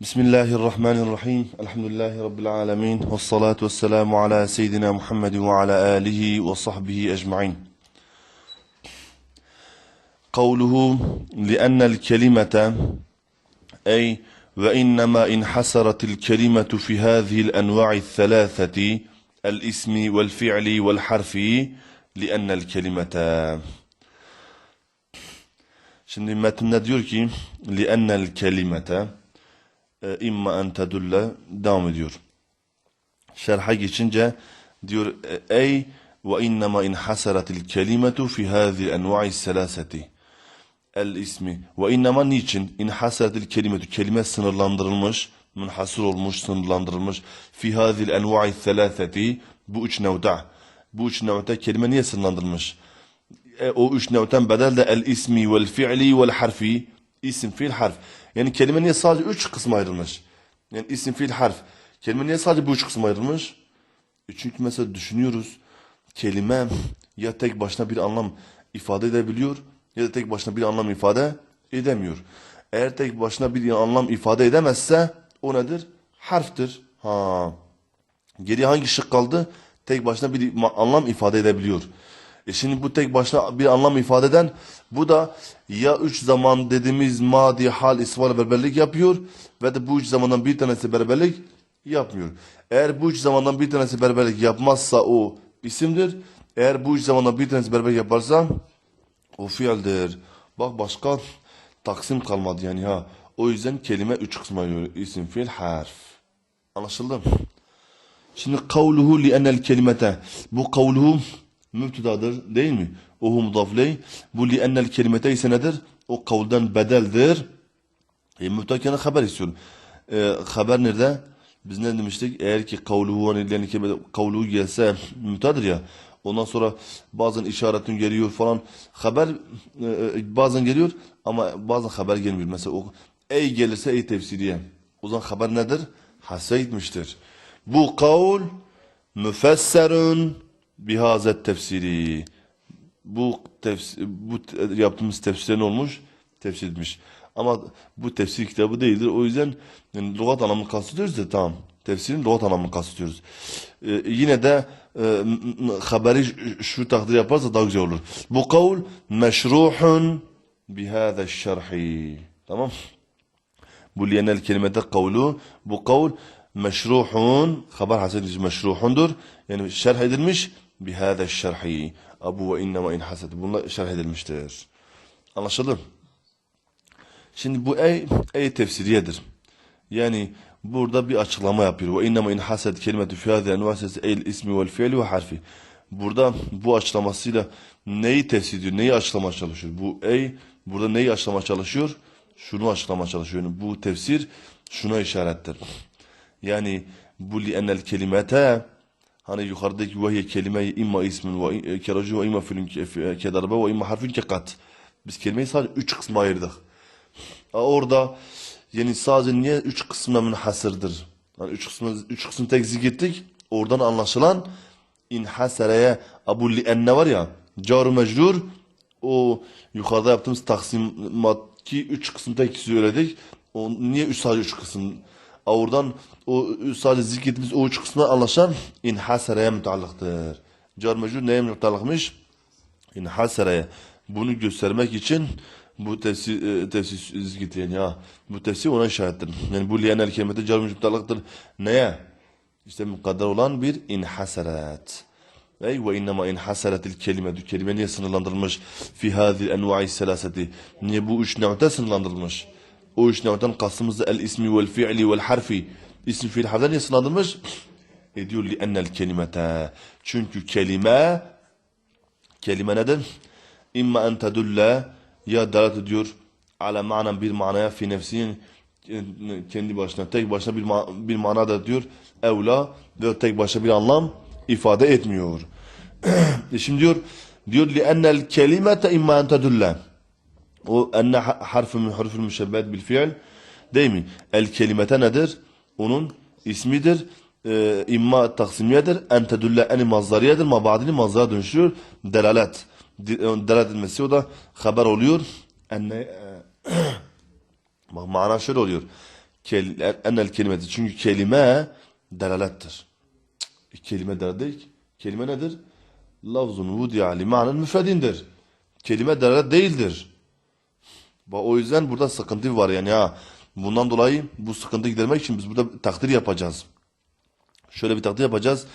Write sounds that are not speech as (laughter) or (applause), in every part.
بسم الله الرحمن الرحيم الحمد لله رب العالمين والصلاة والسلام على سيدنا محمد وعلى آله وصحبه أجمعين قوله لأن الكلمة أي وإنما انحسرت الكلمة في هذه الأنواع الثلاثة الاسم والفعل والحرف لأن الكلمة Şimdi metinde diyor ki لِأَنَّ الْكَلِمَةَ e, imma en tedulle devam ediyor. Şerha geçince diyor e, ey ve innema inhasaratil kelimetu fi hazi enva'i selaseti. El ismi ve innema niçin inhasaratil kelimetu kelime sınırlandırılmış münhasır olmuş sınırlandırılmış. Fi hazil enva'i selaseti. Bu üç nevda. Bu üç nevda kelime niye sınırlandırılmış? E, o üç nevten bedel de el ismi vel fi'li vel harfi. İsim fiil harf yani kelime niye sadece üç kısma ayrılmış yani isim fiil harf kelime niye sadece bu üç kısma ayrılmış e çünkü mesela düşünüyoruz kelime ya tek başına bir anlam ifade edebiliyor ya da tek başına bir anlam ifade edemiyor. Eğer tek başına bir anlam ifade edemezse o nedir? Harftir. Ha. Geriye hangi şık kaldı? Tek başına bir anlam ifade edebiliyor. E şimdi bu tek başına bir anlam ifade eden bu da ya üç zaman dediğimiz madi, hal, isval berberlik yapıyor ve de bu üç zamandan bir tanesi berberlik yapmıyor. Eğer bu üç zamandan bir tanesi berberlik yapmazsa o isimdir. Eğer bu üç zamandan bir tanesi berberlik yaparsa o fiildir. Bak başka taksim kalmadı yani ha. O yüzden kelime üç kısma ayrılıyor. İsim, fiil, harf. Anlaşıldı mı? Şimdi kavluhu li enel kelimete. Bu kavluhu müptedadır değil mi? Ohu mudafley. Bu li enel kelimete ise nedir? O kavuldan bedeldir. E, müptekene haber istiyorum. E, haber nerede? Biz ne demiştik? Eğer ki kavluhu hani yani kelime- kavluhu gelse müptedir ya. Ondan sonra bazen işaretin geliyor falan. Haber e, e, bazen geliyor ama bazen haber gelmiyor. Mesela o ey gelirse ey tefsiriye. O zaman haber nedir? Hassa gitmiştir. Bu kavl müfesserun bihazet tefsiri. Bu tefsir, bu yaptığımız tefsir ne olmuş? Tefsir etmiş. Ama bu tefsir kitabı değildir. O yüzden yani lügat anlamını kastediyoruz da tamam. Tefsirin lügat anlamını kastediyoruz. Ee, yine de e, haberi şu takdir yaparsa daha güzel olur. Bu kavl meşruhun bihâze şerhi. Tamam. Bu liyenel kelimede kavlu bu kavl meşruhun haber hasedisi meşruhundur. Yani şerh edilmiş bihâze şerhi. Abu ve innema in hased. Bunlar şerh edilmiştir. Anlaşıldı? Şimdi bu ey, ey tefsiriyedir. Yani burada bir açıklama yapıyor. Ve innema in hased kelimetü fi hâzi envâsesi el ismi vel fiili ve harfi. Burada bu açıklamasıyla neyi tefsir ediyor, neyi açıklamaya çalışıyor? Bu ey burada neyi açıklamaya çalışıyor? Şunu açıklamaya çalışıyor. Yani bu tefsir şuna işarettir. Yani bu li enel kelimete hani yukarıdaki vahiy kelime imma ismin ve keracı ve imma filin kedarbe ve imma harfin kekat. Biz kelimeyi sadece üç kısma ayırdık. Orada yani sadece niye üç kısmına münhasırdır? Yani üç kısmı üç kısmı tek zikrettik. Oradan anlaşılan inhasereye abu li'enne var ya car mecrur o yukarıda yaptığımız taksimat ki üç kısım tek söyledik. O niye üç sadece üç kısım? Oradan o sadece zikrettiğimiz o üç kısmına anlaşan inhasereye müteallıktır. Car mecrur neye müteallıkmış? İnhasaraya bunu göstermek için bu tefsir, e, tefsir zikretleyen ya bu tefsir ona işarettir. Yani bu liyenel kelimede car müptalaktır. Neye? İşte mukadder olan bir inhasarat. Ey ve innema inhasaratil kelimetü kelime niye sınırlandırılmış? Fi hadil enva'i selaseti. Niye bu üç nevte sınırlandırılmış? O nevten kastımızda el ismi vel fi'li vel harfi. İsim fiil harfler niye sınırlandırılmış? E diyor li ennel kelimete. Çünkü kelime kelime nedir? İmma en tedulle ya dalat ediyor ala manen bir manaya fi nefsin kendi başına tek başına bir ma bir mana da diyor evla ve tek başına bir anlam ifade etmiyor. (clears throat) E Şimdi diyor diyor li ennel kelimete imma en tedulle o enne ha- harfi min huruful müşebbet bil fiil değil mi? El kelimete nedir? Onun ismidir. Ee, imma taksimiyedir. En tedülle eni mazdariyedir. Mabadini mazdara dönüşüyor. Delalet. E, Delalet edilmesi o da haber oluyor. Enne e, (clears throat) bak mana şöyle oluyor. kel, enel kelimeti. Çünkü kelime delalettir. Kelime delalet değil. Kelime nedir? Lafzun vudi'a li ma'nen müfredindir. Kelime delalet değildir. Ba- O yüzden burada sıkıntı var yani ha. Bundan dolayı bu sıkıntı gidermek için biz burada takdir yapacağız. Şöyle bir takdir yapacağız.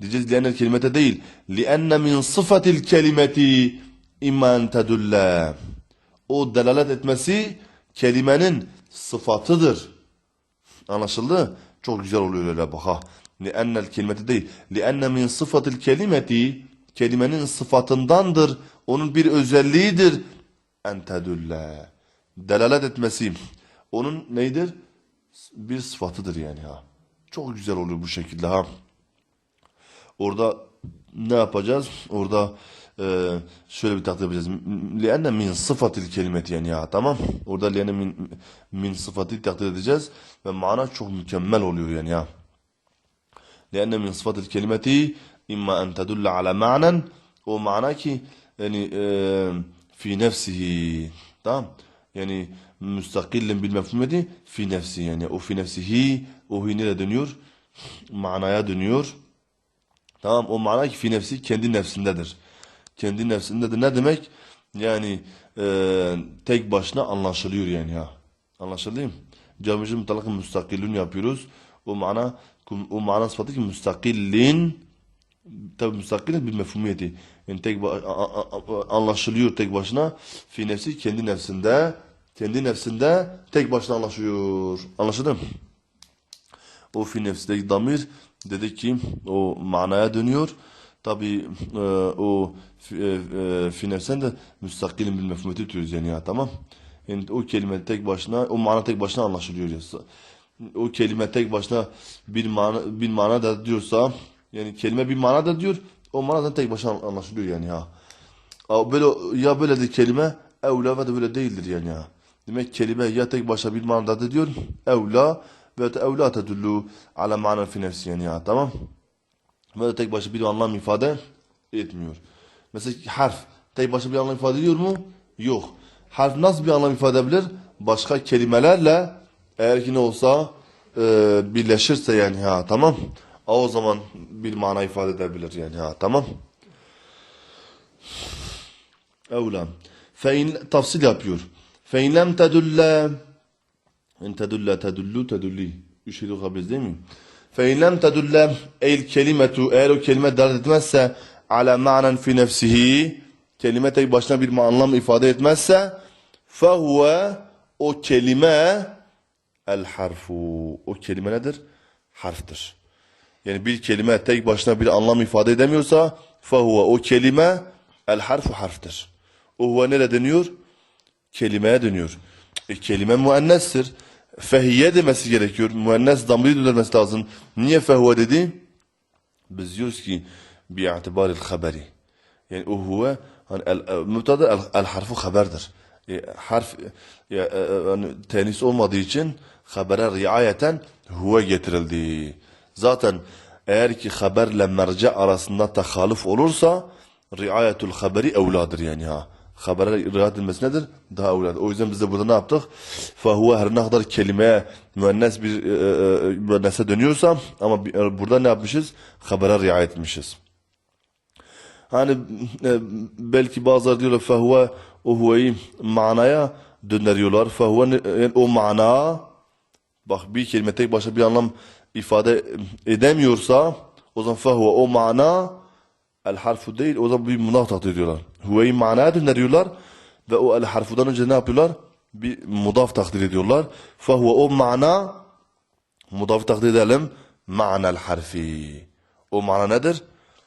Diyeceğiz li'ennel kelimete değil. Li'enne min sıfatil kelimeti imman tedulle. O delalet etmesi kelimenin sıfatıdır. Anlaşıldı? Çok güzel oluyor öyle bak ha. Li'ennel kelimeti değil. Li'enne min sıfatil kelimeti kelimenin sıfatındandır. Onun bir özelliğidir. En tedülle. Delalet etmesi. Onun neydir? Bir sıfatıdır yani ha. Çok güzel oluyor bu şekilde ha. Orada ne yapacağız? Orada e, şöyle bir takdir yapacağız. Lianne min sıfatil kelimeti yani ya tamam. Orada lianne min, min sıfatı takdir edeceğiz ve mana çok mükemmel oluyor yani ya. Lianne min sıfatil kelimeti imma en tedulle ala ma'nen o mana ki yani e, fi nefsihi tamam. Yani müstakillen bil mefhumeti fi nefsi yani o fi nefsihi o hi nereye dönüyor? Manaya dönüyor. Tamam o mana ki fi nefsi kendi nefsindedir. Kendi nefsindedir. Ne demek? Yani e, tek başına anlaşılıyor yani ya. Anlaşıldı mı? Camici mutlaka müstakillün yapıyoruz. O mana o mana sıfatı ki müstakillin tabi müstakillin bir mefhumiyeti. Yani tek anlaşılıyor tek başına. Fi nefsi kendi nefsinde kendi nefsinde tek başına anlaşıyor. Anlaşıldı mı? O fi nefsindeki damir dedi ki o manaya dönüyor. Tabi e, o e, e, fi de müstakilin bil mefhumeti tutuyoruz yani ya tamam. Yani o kelime tek başına o mana tek başına anlaşılıyor ya. O kelime tek başına bir mana bir mana da diyorsa yani kelime bir mana da diyor o manadan tek başına anlaşılıyor yani ya. Ama Böyle ya böyle de kelime evla ve de böyle değildir yani ya. Demek kelime ya tek başına bir manada da diyor evla ve de evla tedullu ala mana fi nefsi yani ya tamam. Ve de tek başına bir anlam ifade etmiyor. Mesela harf tek başına bir anlam ifade ediyor mu? Yok. Harf nasıl bir anlam ifade edebilir? Başka kelimelerle eğer ki ne olsa e, birleşirse yani ha tamam. O zaman bir mana ifade edebilir yani ha tamam. Evla. Fein tafsil yapıyor. Fein lem tedulle en tedulle tedullu tedulli. Üç şey okuyabiliriz değil mi? Fein lem tedulle el kelimetu eğer o kelime delalet etmezse ala ma'nen fi nefsihi kelime tek başına bir anlam ifade etmezse fehuve o kelime el harfu. O kelime nedir? Harftir. Yani bir kelime tek başına bir anlam ifade edemiyorsa fehuve o kelime el harfu harftir. O huve nereye deniyor? Kelimeye dönüyor. E, kelime müennestir. Fehiye demesi gerekiyor. Müennes damlayı döndürmesi lazım. Niye fehuve dedi? Biz diyoruz ki bi'atibaril haberi. Yani o huve hani el, el, mübtada el, el harfu haberdir. E, harf e, e, yani tenis olmadığı için habere riayeten huve getirildi. Zaten eğer ki haberle merce arasında tahaluf olursa riayetul haberi evladır yani ha. Habere riayet edilmesi nedir? Daha evladır. O yüzden biz de burada ne yaptık? Fehuve her ne kadar kelimeye müennes bir e, e, müennese dönüyorsa ama e, burada ne yapmışız? Habere riayet etmişiz. Hani e, belki bazıları diyorlar fehuve o huveyi manaya döndürüyorlar. Fehuve ne- yani o mana bak bir kelime tek başına bir anlam ifade edemiyorsa o zaman fehuve o mana el harfu değil o zaman bir mudaf takdir ediyorlar. Huveyi manaya döndürüyorlar ve o el harfudan önce ne yapıyorlar? Bir mudaf takdir ediyorlar. Fehuve o mana mudaf takdir edelim. Ma'nel harfi. O mana nedir?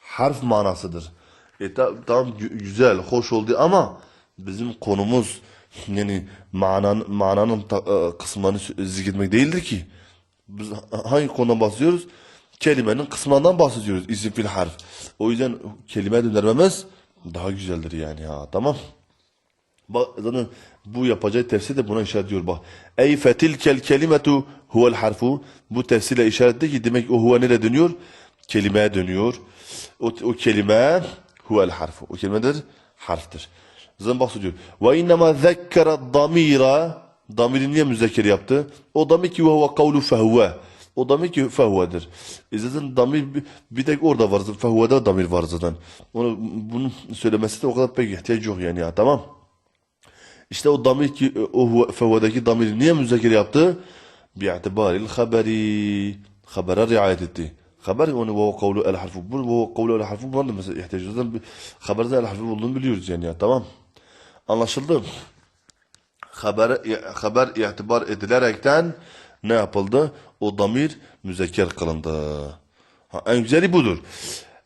Harf manasıdır. E ta- tamam gü- güzel, hoş oldu ama bizim konumuz yani manan, mananın ta- e, kısımlarını zikretmek değildir ki. Biz hangi konudan bahsediyoruz? Kelimenin kısımlarından bahsediyoruz. İsim fil harf. O yüzden kelime döndürmemiz daha güzeldir yani ya. Tamam. Bak zaten bu yapacağı tefsir de buna işaret ediyor bak. Ey fetilkel kelimetu huvel harfu. Bu tefsirle işaretli ki demek o huve nereye dönüyor? Kelimeye dönüyor. O, o kelime huvel harfu. O kelimedir harftir. Zaten bak diyor. Ve innema zekkere damira damiri niye müzekker yaptı? O damir ki ve huve kavlu fehve. O damir ki fehvedir. E zaten damir bir, tek orada var. Fehvede damir var zaten. Onu, bunun söylemesi de o kadar pek ihtiyaç yok yani ya tamam. İşte o damir ki o huve- fehvedeki damiri niye müzekker yaptı? Bi'atibaril haberi. Habere riayet etti. Haber onu ve kavlu el harfu. Bu ve kavlu el harfu bunlar da mesela ihtiyaç. Zaten haberde el harfu olduğunu biliyoruz yani ya tamam. Anlaşıldı. Haber, haber itibar edilerekten ne yapıldı? O damir müzekker kılındı. Ha, en güzeli budur.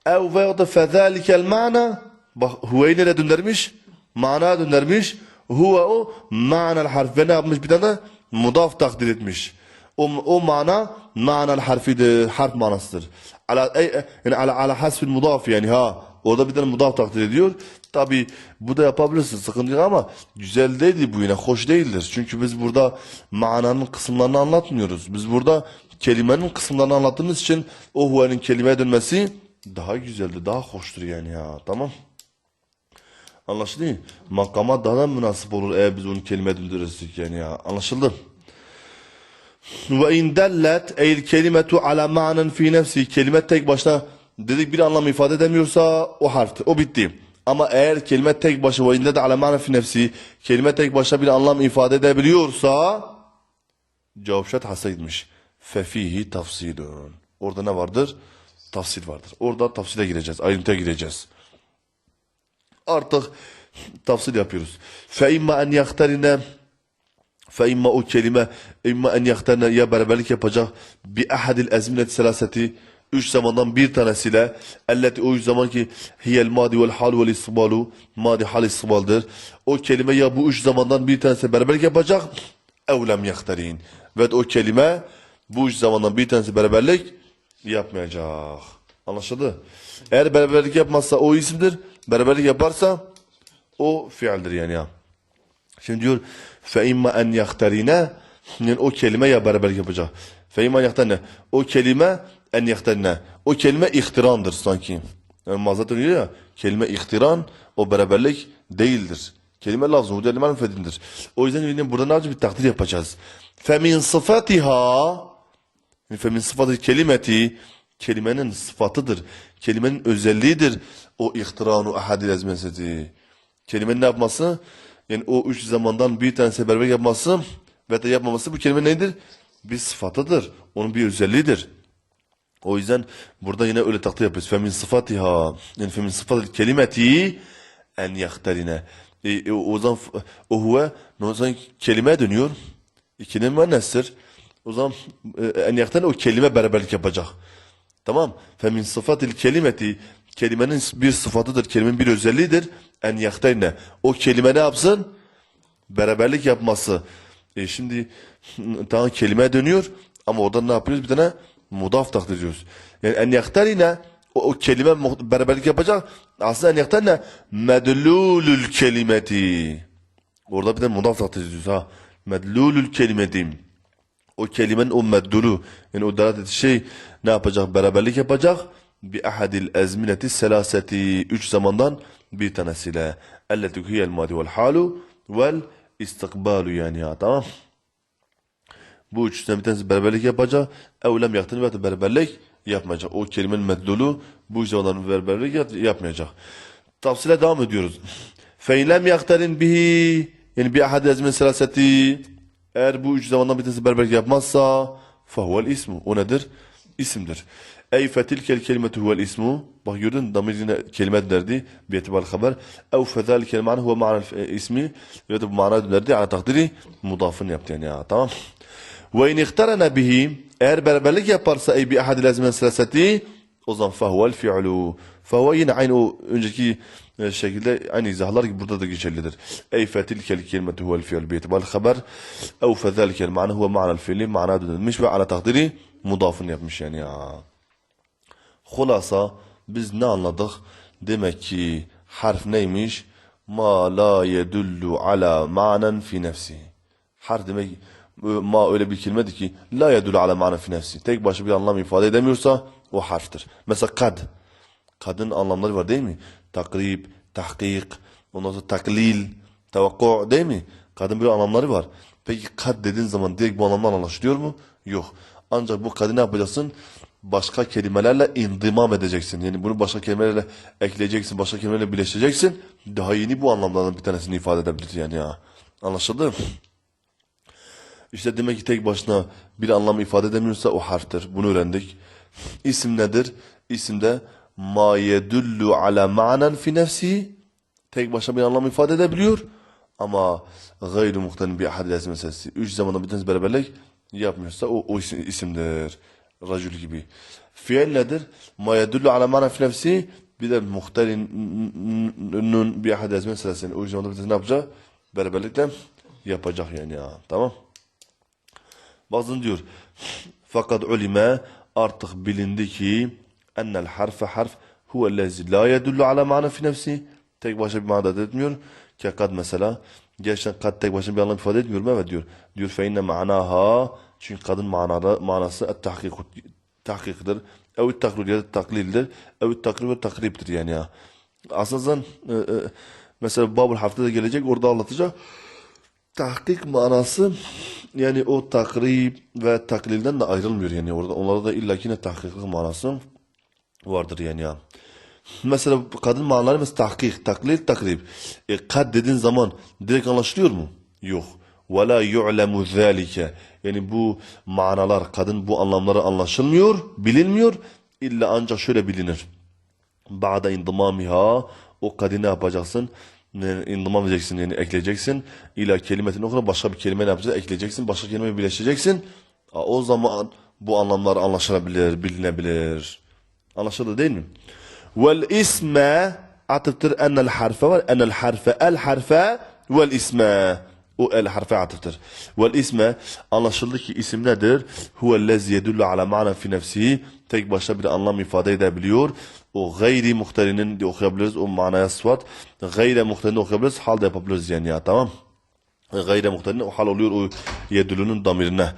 Ev veya da fezalikel mana bak huveyi nereye döndürmüş? Mana döndürmüş. Huve o manal harf ve ne yapmış bir tane mudaf takdir etmiş. O, o mana manal harfidir, harf manasıdır. Ala, ey, yani ala, ala hasfil mudaf yani ha. Orada bir tane mudaf takdir ediyor. Tabi bu da yapabilirsin sıkıntı yok ama güzel değildi bu yine hoş değildir. Çünkü biz burada mananın kısımlarını anlatmıyoruz. Biz burada kelimenin kısımlarını anlattığımız için o huvenin kelimeye dönmesi daha güzeldir, daha hoştur yani ya tamam. Anlaşıldı mı? Makama daha da münasip olur eğer biz onu kelime döndürürsek yani ya. Anlaşıldı? Ve in dellet eyl kelimetu ala ma'nen fi nefsi kelime tek başına dedik bir anlam ifade edemiyorsa o harf o bitti. Ama eğer kelime tek başına ve inde de ala ma'na fi nefsi kelime tek başına bir anlam ifade edebiliyorsa cevap şart hasta gitmiş. Fefihi tafsidun. Orada ne vardır? Tafsil vardır. Orada tafsile gireceğiz. Ayrıntıya gireceğiz. Artık tafsil yapıyoruz. Fe imma en yaktarine fe imma o kelime imma en yaktarine ya beraberlik yapacak bi ahadil ezmineti selaseti üç zamandan bir tanesiyle elleti o üç zaman ki hiyel madi vel hal vel isbalu madi hal isbaldır. O kelime ya bu üç zamandan bir tanesi beraberlik yapacak evlem yahterin ve o kelime bu üç zamandan bir tanesi beraberlik yapmayacak. Anlaşıldı? Eğer beraberlik yapmazsa o isimdir beraberlik yaparsa o fiildir yani ya. Şimdi diyor fe imma en yahtarine yani o kelime ya beraber yapacak. Fe imma yahtarine o kelime en yahtarine o kelime ihtirandır sanki. Yani mazatın diyor ya kelime ihtiran o beraberlik değildir. Kelime lafzı o kelime menfedindir. O yüzden yine burada ne yapacağız? Bir takdir yapacağız. Fe min sıfatiha fe min sıfatı kelimeti kelimenin sıfatıdır. Kelimenin özelliğidir. O ihtiranu ahadil ezmeseti. Kelimenin ne yapması? Yani o üç zamandan bir tanesi beraber yapması ve de yapmaması bu kelime nedir? Bir sıfatıdır. Onun bir özelliğidir. O yüzden burada yine öyle takdir yapıyoruz. Femin sıfatiha. Yani femin sıfatı kelimeti en yahtarine. E, e, o zaman o huve o zaman kelime dönüyor. İkinin müennestir. O zaman e, en yahtarine o kelime beraberlik yapacak. Tamam. Femin sıfatil kelimeti kelimenin bir sıfatıdır. Kelimenin bir özelliğidir. En yahtarine. O kelime ne yapsın? beraberlik yapması. E şimdi tamam kelime dönüyor ama orada ne yapıyoruz? Bir tane mudaf takdir ediyoruz. Yani en yaktarine o, o kelime beraberlik yapacak. Aslında en yaktarine medlulül kelimeti. Orada bir tane mudaf takdir ediyoruz ha. Medlulül kelimeti. O kelimenin o meddulu yani o ettiği şey ne yapacak? Beraberlik yapacak. Bi ahadil ezmineti selaseti. Üç zamandan bir tanesiyle. Elleti hiyel madi vel halu vel istikbalu yani ya tamam. Bu üçünden bir tanesi beraberlik yapacak. Evlem yaktın ve beraberlik yapmayacak. O kelimenin meddulu bu zamandan beraberlik yap- yapmayacak. Tafsile devam ediyoruz. (laughs) Feylem yaktarin bihi yani bir ahad ezmin selaseti eğer bu üç zamandan bir tanesi beraberlik yapmazsa fehuvel ismu. O nedir? İsimdir. Ey fetilkel kelimetu huvel ismu. Bak gördün damir yine kelime derdi. Bir itibar haber. Ev fezalikel ma'na huve ma'na ismi. Da bu mana derdi. Ala takdiri mudafın yaptı yani ya. Tamam. وإن اقترن به إير بربلج يبرس أي بأحد لازم سلاستي أظن فهو الفعل. فهو ين عين أنجكي آه، شكل يعني زهلارك بردك يشلدر أي فتلك الكلمة هو الفعل. بيت بالخبر أو فذلك المعنى هو معنى الفعل معنى مش على تقديري مضاف يمشي يعني. خلاصة بزنا نضخ دمكي حرف نيمش ما لا يدل على معنى في نفسه. حرف دمكي ma öyle bir kelimedir ki la yedullu ala ma'nen fi nefsi. Tek başına bir anlam ifade edemiyorsa o harftir. Mesela kad. Kadın anlamları var değil mi? Takrib, tahkik, ondan sonra taklil, tevakku değil mi? Kadın böyle anlamları var. Peki kad dediğin zaman direkt bu anlamdan anlaşılıyor mu? Yok. Ancak bu kadı ne yapacaksın? Başka kelimelerle indimam edeceksin. Yani bunu başka kelimelerle ekleyeceksin, başka kelimelerle birleştireceksin. Daha yeni bu anlamlardan bir tanesini ifade edebilir yani ya. Anlaşıldı? İşte demek ki tek başına bir anlam ifade edemiyorsa o harftir. Bunu öğrendik. İsim nedir? İsimde ma yedullu ala ma'nen fi nefsihi tek başına bir anlam ifade edebiliyor. Ama gayri muhtemel bir ahad lazım meselesi. Üç zamanda bir tanesi beraberlik yapmıyorsa o, o isim, isimdir. Racül gibi. Fiil nedir? Ma yedullu ala ma'nen fi nefsihi bir de muhtelin bir ahad lazım meselesi. O zamanda bir tanesi ne yapacak? Beraberlikle yapacak yani ya. Tamam. Bazın diyor fakat ulime artık bilindi ki ennel harfe harf huvellezi la yedullu ala mana fi nefsi tek başına bir mana etmiyor ki kad mesela gerçekten kad tek başına bir anlam ifade etmiyor mu? Evet diyor. Diyor fe inne manaha çünkü kadın manada, manası et tahkik tahkiktir. Ev takrir ya da taklildir. Ev takrir ve takriptir yani ya. Aslında e, e, mesela Babul Harf'te de gelecek orada anlatacak. Tahkik manası yani o takrib ve taklilden de ayrılmıyor yani orada. Onlarda da illaki ne tahkiklik manası vardır yani ya. Mesela kadın manaları mesela tahkik, taklil, takrib. E, kad dediğin zaman direkt anlaşılıyor mu? Yok. La yu'lemu zâlike. Yani bu manalar, kadın bu anlamları anlaşılmıyor, bilinmiyor. İlla ancak şöyle bilinir. Ba'da indimamiha o kadı ne yapacaksın? İndimam edeceksin yani ekleyeceksin. İla kelimetin okuna başka bir kelime ne yapacaksın? Ekleyeceksin. Başka kelime birleştireceksin. Aa, O zaman bu anlamlar anlaşılabilir, bilinebilir. Anlaşıldı değil mi? Vel isme atıftır enel harfe var. Enel harfe el harfe vel isme. O el harfe atıftır. Vel isme anlaşıldı ki isim nedir? Huvellezi yedullu ala ma'na fi nefsihi. Tek başına bir anlam ifade edebiliyor. O gayri muhterinin de okuyabiliriz. O manaya sıfat. Gayri muhterinin okuyabiliriz. Hal da yapabiliriz yani ya tamam. Gayre muhterinin o hal oluyor o yedülünün damirine.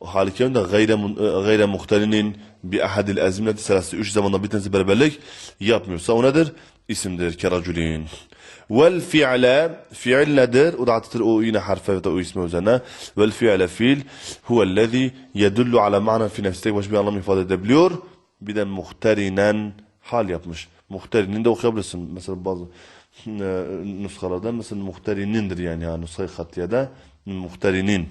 O hal de gayre, gayre muhterinin bir ahadil azimleti selası üç zamanda bir tanesi beraberlik yapmıyorsa o nedir? İsimdir keracülin. Vel fi'le fi'il nedir? O da atıtır o yine harfe ve o ismi üzerine. Vel fi'le fiil huvellezi yedullu ala ma'na fi nefsi. Tek baş bir anlam ifade edebiliyor. Bir de muhterinen hal yapmış. Muhterinin de okuyabilirsin. Mesela bazı e, nuskalardan mesela muhterinindir yani ya nuskayı hatiyede muhterinin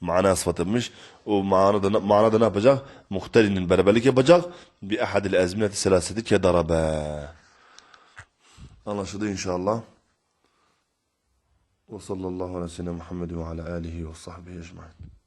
mana sıfat etmiş. O manada, manada ne yapacak? Muhterinin beraberlik yapacak. Bir ahadil azmineti selaseti kedarabe. Anlaşıldı inşallah. Ve sallallahu aleyhi ve sellem Muhammed ve ala alihi ve sahbihi ecmain.